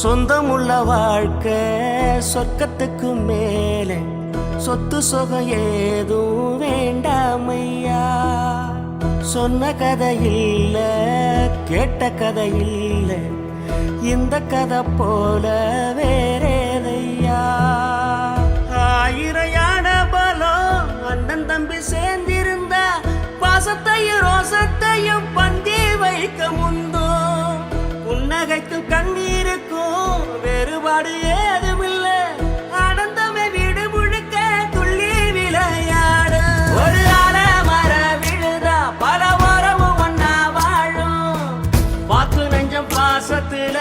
சொந்தமுள்ள வாழ்க்கை சொர்க்கத்துக்கு மேலே. சொத்து சொகம் ஏதும் வேண்டாமையா? சொன்ன கதை இல்ல கேட்ட கதை இல்ல. இந்த கதை போல வேறேதையா? ஆயிரையான பலம் அண்ணன் தம்பி சேர்ந்திருந்த. பாசத்தையும் ரோசத்தையும் பந்தி வைக்க முந்தோ புன்னகைத்தும் கண்ணீருக்கும் வேறுபாடு ஏதுமில்லை. ஆனந்தமே வீடு முழுக்க துள்ளி விளையாடு. ஒரு ஆள மர விழுதா பல வாரமும் பாசத்துல